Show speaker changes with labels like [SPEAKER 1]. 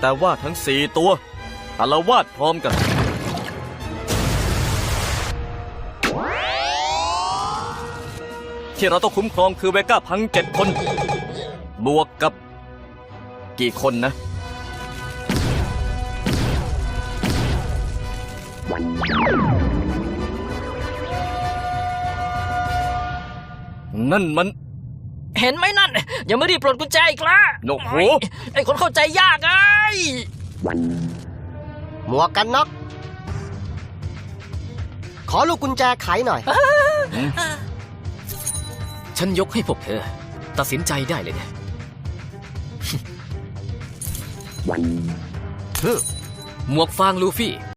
[SPEAKER 1] แต่ว่าทั้งสี่ตัวอารวาดพร้อมกัน ที่เราต้องคุ้มครองคือเวก้าพังเจ็ดคน บวกกับ กี่คนนะ นั่นมัน
[SPEAKER 2] เห็นไหมนั่น ยังไม่รีบปลดกุญแจอีกละ
[SPEAKER 1] โอ้โห
[SPEAKER 2] ไอ้คนเข้าใจยากไง
[SPEAKER 3] หมวกกันน็อกขอลูกกุญแจไขหน่อย
[SPEAKER 4] ฉันยกให้พวกเธอ ตัดสินใจได้เลยเนี่ยหมวกฟางลูฟี่